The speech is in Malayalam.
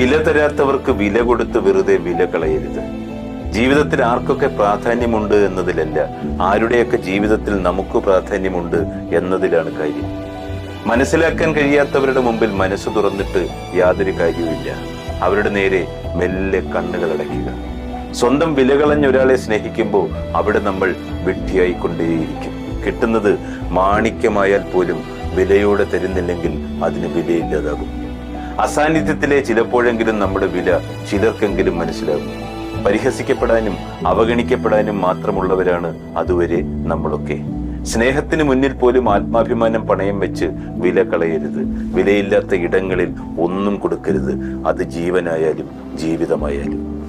വില തരാത്തവർക്ക് വില കൊടുത്ത് വെറുതെ വില കളയരുത്. ജീവിതത്തിൽ ആർക്കൊക്കെ പ്രാധാന്യമുണ്ട് എന്നതിലല്ല ആരുടെയൊക്കെ ജീവിതത്തിൽ നമുക്ക് പ്രാധാന്യമുണ്ട് എന്നതിലാണ് കാര്യം. മനസ്സിലാക്കാൻ കഴിയാത്തവരുടെ മുമ്പിൽ മനസ്സ് തുറന്നിട്ട് യാതൊരു കാര്യവുമില്ല. അവരുടെ നേരെ മെല്ലെ കണ്ണുകൾ അടയ്ക്കുക. സ്വന്തം വിലകളഞ്ഞ ഒരാളെ സ്നേഹിക്കുമ്പോൾ അവിടെ നമ്മൾ വിഡ്ഢിയായിക്കൊണ്ടേയിരിക്കും. കിട്ടുന്നത് മാണിക്യമായാൽ പോലും വിലയോടെ തരുന്നില്ലെങ്കിൽ അതിന് വിലയില്ലാതാകും. അസാന്നിധ്യത്തിലെ ചിലപ്പോഴെങ്കിലും നമ്മുടെ വില ചിലർക്കെങ്കിലും മനസ്സിലാകും. പരിഹസിക്കപ്പെടാനും അവഗണിക്കപ്പെടാനും മാത്രമുള്ളവരാണ് അതുവരെ നമ്മളൊക്കെ. സ്നേഹത്തിന് മുന്നിൽ പോലും ആത്മാഭിമാനം പണയം വെച്ച് വില കളയരുത്. വിലയില്ലാത്ത ഇടങ്ങളിൽ ഒന്നും കൊടുക്കരുത്. അത് ജീവനായാലും ജീവിതമായാലും.